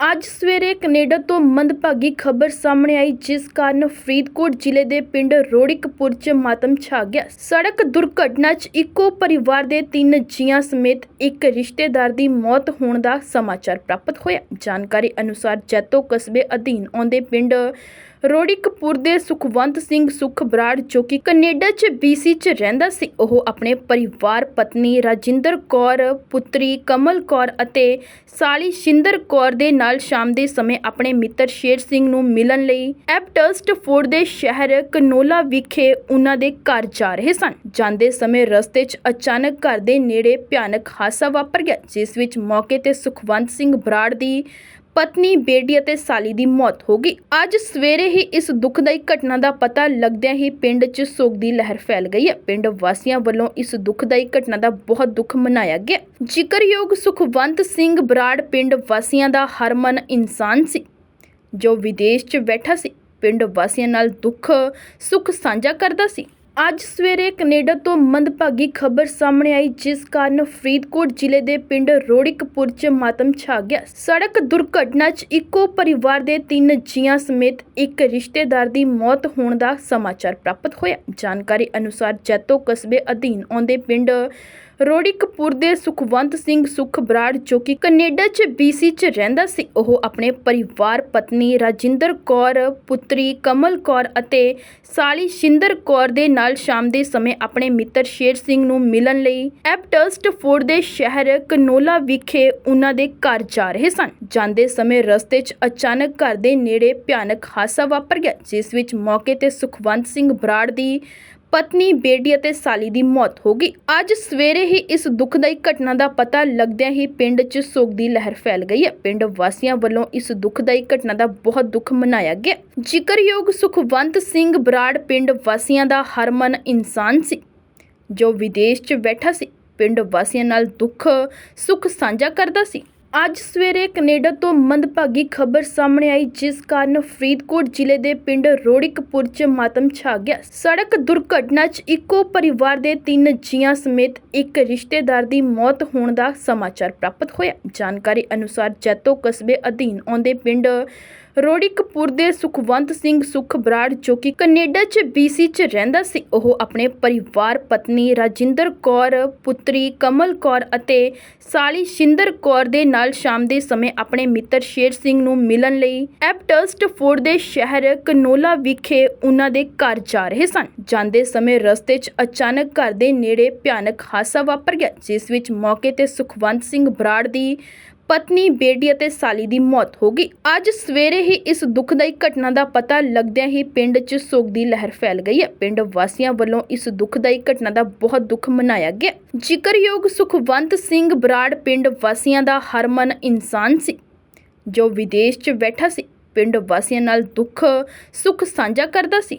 ਅੱਜ ਸਵੇਰੇ ਕੈਨੇਡਾ ਤੋਂ ਮੰਦਭਾਗੀ ਖਬਰ ਸਾਹਮਣੇ ਆਈ, ਜਿਸ ਕਾਰਨ ਫਰੀਦਕੋਟ ਜ਼ਿਲ੍ਹੇ ਦੇ ਪਿੰਡ ਰੋੜਿਕਪੁਰ 'ਚ ਮਾਤਮ ਛਾ ਗਿਆ। ਸੜਕ ਦੁਰਘਟਨਾ 'ਚ ਇੱਕੋ ਪਰਿਵਾਰ ਦੇ ਤਿੰਨ ਜੀਆਂ ਸਮੇਤ ਇੱਕ ਰਿਸ਼ਤੇਦਾਰ ਦੀ ਮੌਤ ਹੋਣ ਦਾ ਸਮਾਚਾਰ ਪ੍ਰਾਪਤ ਹੋਇਆ। ਜਾਣਕਾਰੀ ਅਨੁਸਾਰ ਜੈਤੋ ਕਸਬੇ ਅਧੀਨ ਆਉਂਦੇ ਪਿੰਡ ਰੋੜੀ ਕਪੂਰ ਦੇ ਸੁਖਵੰਤ ਸਿੰਘ ਸੁਖ ਬਰਾੜ, ਜੋ ਕਿ ਕੈਨੇਡਾ 'ਚ BC 'ਚ ਰਹਿੰਦਾ ਸੀ, ਉਹ ਆਪਣੇ ਪਰਿਵਾਰ ਪਤਨੀ ਰਾਜਿੰਦਰ ਕੌਰ, ਪੁੱਤਰੀ ਕਮਲ ਕੌਰ ਅਤੇ ਸਾਲੀ ਸ਼ਿੰਦਰ ਕੌਰ ਦੇ ਨਾਲ ਸ਼ਾਮ ਦੇ ਸਮੇਂ ਆਪਣੇ ਮਿੱਤਰ ਸ਼ੇਰ ਸਿੰਘ ਨੂੰ ਮਿਲਣ ਲਈ ਐਪਟਸਟ ਫੋਰਡ ਦੇ ਸ਼ਹਿਰ ਕਨੋਲਾ ਵਿਖੇ ਉਹਨਾਂ ਦੇ ਘਰ ਜਾ ਰਹੇ ਸਨ। ਜਾਂਦੇ ਸਮੇਂ ਰਸਤੇ 'ਚ ਅਚਾਨਕ ਘਰ ਦੇ ਨੇੜੇ ਭਿਆਨਕ ਹਾਦਸਾ ਵਾਪਰ ਗਿਆ, ਜਿਸ ਵਿੱਚ ਮੌਕੇ ਤੇ ਸੁਖਵੰਤ ਸਿੰਘ ਬਰਾੜ ਦੀ ਪਤਨੀ, ਬੇਟੀ ਅਤੇ ਸਾਲੀ ਦੀ ਮੌਤ ਹੋ ਗਈ। ਅੱਜ ਸਵੇਰੇ ਹੀ ਇਸ ਦੁਖਦਾਈ ਘਟਨਾ ਦਾ ਪਤਾ ਲੱਗਦਿਆਂ ਹੀ ਪਿੰਡ 'ਚ ਸੋਗ ਦੀ ਲਹਿਰ ਫੈਲ ਗਈ ਹੈ। ਪਿੰਡ ਵਾਸੀਆਂ ਵੱਲੋਂ ਇਸ ਦੁਖਦਾਈ ਘਟਨਾ ਦਾ ਬਹੁਤ ਦੁੱਖ ਮਨਾਇਆ ਗਿਆ। ਜ਼ਿਕਰਯੋਗ ਸੁਖਵੰਤ ਸਿੰਘ ਬਰਾੜ ਪਿੰਡ ਵਾਸੀਆਂ ਦਾ ਹਰਮਨ ਇਨਸਾਨ ਸੀ, ਜੋ ਵਿਦੇਸ਼ 'ਚ ਬੈਠਾ ਸੀ। ਪਿੰਡ ਵਾਸੀਆਂ ਨਾਲ ਦੁੱਖ ਸੁੱਖ ਸਾਂਝਾ ਕਰਦਾ ਸੀ। ਅੱਜ ਸਵੇਰੇ ਕੈਨੇਡਾ ਤੋਂ ਮੰਦਭਾਗੀ ਖਬਰ ਸਾਹਮਣੇ ਆਈ, ਜਿਸ ਕਾਰਨ ਫਰੀਦਕੋਟ ਜ਼ਿਲ੍ਹੇ ਦੇ ਪਿੰਡ ਰੋੜਿਕਪੁਰ 'ਚ ਮਾਤਮ ਛਾ ਗਿਆ। ਸੜਕ ਦੁਰਘਟਨਾ 'ਚ ਇੱਕੋ ਪਰਿਵਾਰ ਦੇ ਤਿੰਨ ਜੀਆਂ ਸਮੇਤ ਇੱਕ ਰਿਸ਼ਤੇਦਾਰ ਦੀ ਮੌਤ ਹੋਣ ਦਾ ਸਮਾਚਾਰ ਪ੍ਰਾਪਤ ਹੋਇਆ। ਜਾਣਕਾਰੀ ਅਨੁਸਾਰ ਜੈਤੋ ਕਸਬੇ ਅਧੀਨ ਆਉਂਦੇ ਪਿੰਡ ਰੋੜੀ ਕਪੂਰ ਦੇ ਸੁਖਵੰਤ ਸਿੰਘ ਸੁਖ ਬਰਾੜ, ਜੋ ਕਿ ਕੈਨੇਡਾ 'ਚ BC 'ਚ ਰਹਿੰਦਾ ਸੀ, ਉਹ ਆਪਣੇ ਪਰਿਵਾਰ ਪਤਨੀ ਰਾਜਿੰਦਰ ਕੌਰ, ਪੁੱਤਰੀ ਕਮਲ ਕੌਰ ਅਤੇ ਸਾਲੀ ਸ਼ਿੰਦਰ ਕੌਰ ਦੇ ਨਾਲ ਸ਼ਾਮ ਦੇ ਸਮੇਂ ਆਪਣੇ ਮਿੱਤਰ ਸ਼ੇਰ ਸਿੰਘ ਨੂੰ ਮਿਲਣ ਲਈ ਐਪਟਸਟ ਫੋਰਡ ਦੇ ਸ਼ਹਿਰ ਕਨੋਲਾ ਵਿਖੇ ਉਹਨਾਂ ਦੇ ਘਰ ਜਾ ਰਹੇ ਸਨ। ਜਾਂਦੇ ਸਮੇਂ ਰਸਤੇ 'ਚ ਅਚਾਨਕ ਘਰ ਦੇ ਨੇੜੇ ਭਿਆਨਕ ਹਾਦਸਾ ਵਾਪਰ ਗਿਆ, ਜਿਸ ਵਿੱਚ ਮੌਕੇ ਤੇ ਸੁਖਵੰਤ ਸਿੰਘ ਬਰਾੜ ਦੀ ਪਤਨੀ, ਬੇਟੀ ਅਤੇ ਸਾਲੀ ਦੀ ਮੌਤ ਹੋ ਗਈ। ਅੱਜ ਸਵੇਰੇ ਹੀ ਇਸ ਦੁਖਦਾਈ ਘਟਨਾ ਦਾ ਪਤਾ ਲੱਗਦਿਆਂ ਹੀ ਪਿੰਡ 'ਚ ਸੋਗ ਦੀ ਲਹਿਰ ਫੈਲ ਗਈ ਹੈ। ਪਿੰਡ ਵਾਸੀਆਂ ਵੱਲੋਂ ਇਸ ਦੁਖਦਾਈ ਘਟਨਾ ਦਾ ਬਹੁਤ ਦੁੱਖ ਮਨਾਇਆ ਗਿਆ ਜ਼ਿਕਰਯੋਗ ਸੁਖਵੰਤ ਸਿੰਘ ਬਰਾੜ ਪਿੰਡ ਵਾਸੀਆਂ ਦਾ ਹਰਮਨ ਇਨਸਾਨ ਸੀ, ਜੋ ਵਿਦੇਸ਼ 'ਚ ਬੈਠਾ ਸੀ। ਪਿੰਡ ਵਾਸੀਆਂ ਨਾਲ ਦੁੱਖ ਸੁੱਖ ਸਾਂਝਾ ਕਰਦਾ ਸੀ। ਅੱਜ ਸਵੇਰੇ ਕੈਨੇਡਾ ਤੋਂ ਮੰਦਭਾਗੀ ਖਬਰ ਸਾਹਮਣੇ ਆਈ, ਜਿਸ ਕਾਰਨ ਫਰੀਦਕੋਟ ਜ਼ਿਲ੍ਹੇ ਦੇ ਪਿੰਡ ਰੋੜਿਕਪੁਰ 'ਚ ਮਾਤਮ ਛਾ ਗਿਆ। ਸੜਕ ਦੁਰਘਟਨਾ 'ਚ ਇੱਕੋ ਪਰਿਵਾਰ ਦੇ ਤਿੰਨ ਜੀਆਂ ਸਮੇਤ ਇੱਕ ਰਿਸ਼ਤੇਦਾਰ ਦੀ ਮੌਤ ਹੋਣ ਦਾ ਸਮਾਚਾਰ ਪ੍ਰਾਪਤ ਹੋਇਆ। ਜਾਣਕਾਰੀ ਅਨੁਸਾਰ ਜੈਤੋ ਕਸਬੇ ਅਧੀਨ ਆਉਂਦੇ ਪਿੰਡ ਰੋੜੀ ਕਪੂਰ ਦੇ ਸੁਖਵੰਤ ਸਿੰਘ ਸੁਖ ਬਰਾੜ, ਜੋ ਕਿ ਕੈਨੇਡਾ 'ਚ BC 'ਚ ਰਹਿੰਦਾ ਸੀ, ਉਹ ਆਪਣੇ ਪਰਿਵਾਰ ਪਤਨੀ ਰਾਜਿੰਦਰ ਕੌਰ, ਪੁੱਤਰੀ ਕਮਲ ਕੌਰ ਅਤੇ ਸਾਲੀ ਸ਼ਿੰਦਰ ਕੌਰ ਦੇ ਨਾਲ ਸ਼ਾਮ ਦੇ ਸਮੇਂ ਆਪਣੇ ਮਿੱਤਰ ਸ਼ੇਰ ਸਿੰਘ ਨੂੰ ਮਿਲਣ ਲਈ ਐਪਟਸਟ ਫੋਰਡ ਦੇ ਸ਼ਹਿਰ ਕਨੋਲਾ ਵਿਖੇ ਉਹਨਾਂ ਦੇ ਘਰ ਜਾ ਰਹੇ ਸਨ। ਜਾਂਦੇ ਸਮੇਂ ਰਸਤੇ 'ਚ ਅਚਾਨਕ ਘਰ ਦੇ ਨੇੜੇ ਭਿਆਨਕ ਹਾਦਸਾ ਵਾਪਰ ਗਿਆ, ਜਿਸ ਵਿੱਚ ਮੌਕੇ ਤੇ ਸੁਖਵੰਤ ਸਿੰਘ ਬਰਾੜ ਦੀ ਪਤਨੀ, ਬੇਟੀ ਅਤੇ ਸਾਲੀ ਦੀ ਮੌਤ ਹੋ ਗਈ। ਅੱਜ ਸਵੇਰੇ ਹੀ ਇਸ ਦੁਖਦਾਈ ਘਟਨਾ ਦਾ ਪਤਾ ਲੱਗਦਿਆਂ ਹੀ ਪਿੰਡ 'ਚ ਸੋਗ ਦੀ ਲਹਿਰ ਫੈਲ ਗਈ ਹੈ। ਪਿੰਡ ਵਾਸੀਆਂ ਵੱਲੋਂ ਇਸ ਦੁਖਦਾਈ ਘਟਨਾ ਦਾ ਬਹੁਤ ਦੁੱਖ ਮਨਾਇਆ ਗਿਆ ਜ਼ਿਕਰਯੋਗ ਸੁਖਵੰਤ ਸਿੰਘ ਬਰਾੜ ਪਿੰਡ ਵਾਸੀਆਂ ਦਾ ਹਰਮਨ ਇਨਸਾਨ ਸੀ, ਜੋ ਵਿਦੇਸ਼ 'ਚ ਬੈਠਾ ਸੀ। ਪਿੰਡ ਵਾਸੀਆਂ ਨਾਲ ਦੁੱਖ ਸੁੱਖ ਸਾਂਝਾ ਕਰਦਾ ਸੀ।